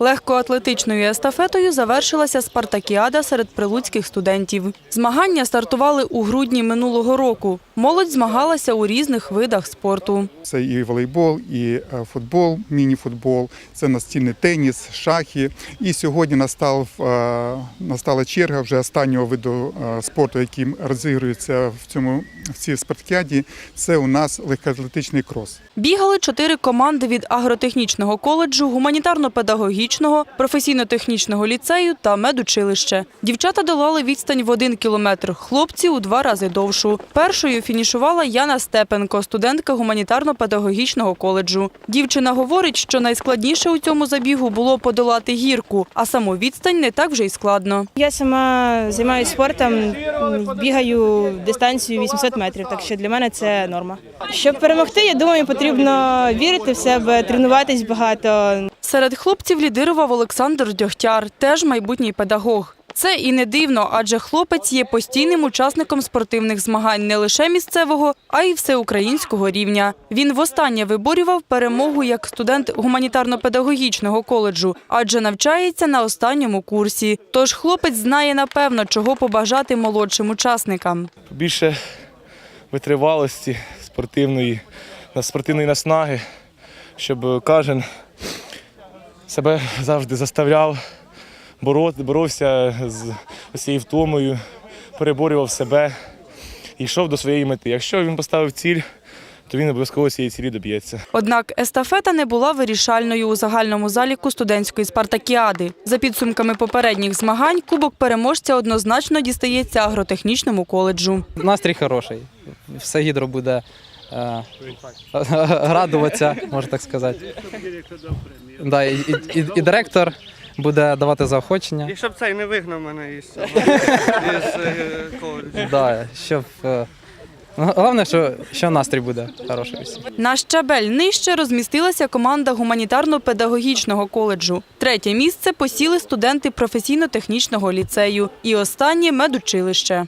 Легкоатлетичною естафетою завершилася спартакіада серед прилуцьких студентів. Змагання стартували у грудні минулого року. Молодь змагалася у різних видах спорту. Це і волейбол, і е, футбол, міні-футбол, це настільний теніс, шахи. І сьогодні настав, е, настала черга вже останнього виду е, спорту, який розігрується в цьому в цій спартакіаді. Це у нас легкоатлетичний крос. Бігали чотири команди від агротехнічного коледжу, гуманітарно-педагогічного, професійно-технічного ліцею та медучилище. Дівчата долали відстань в один кілометр, хлопці у два рази довшу. Першою фінішувала Яна Степенко, студентка гуманітарно-педагогічного коледжу. Дівчина говорить, що найскладніше у цьому забігу було подолати гірку, а саму відстань не так вже й складно. Я сама займаюся спортом, бігаю дистанцію 800 метрів, так що для мене це норма. Щоб перемогти, я думаю, потрібно вірити в себе, тренуватись багато. Серед хлопців лідирував Олександр Дьогтяр, теж майбутній педагог. Це і не дивно, адже хлопець є постійним учасником спортивних змагань не лише місцевого, а й всеукраїнського рівня. Він востаннє виборював перемогу як студент гуманітарно-педагогічного коледжу, адже навчається на останньому курсі. Тож хлопець знає напевно, чого побажати молодшим учасникам. більше витривалості спортивної, на- спортивної наснаги, щоб кожен себе завжди заставляв, боро- боровся з цією втомою, переборював себе і йшов до своєї мети. Якщо він поставив ціль, то він обов'язково цієї цілі доб'ється. Однак естафета не була вирішальною у загальному заліку студентської спартакіади. За підсумками попередніх змагань, кубок переможця однозначно дістається агротехнічному коледжу. Настрій хороший. Все гідро буде е, радуватися, можна так сказати. Да, і, і, і, і директор буде давати заохочення. І щоб цей не вигнав мене із цього із е, коледжу. Да, щоб, е, ну, головне, що, що настрій буде хороший. всім. На щабель нижче розмістилася команда гуманітарно-педагогічного коледжу. Третє місце посіли студенти професійно-технічного ліцею і останнє медучилище.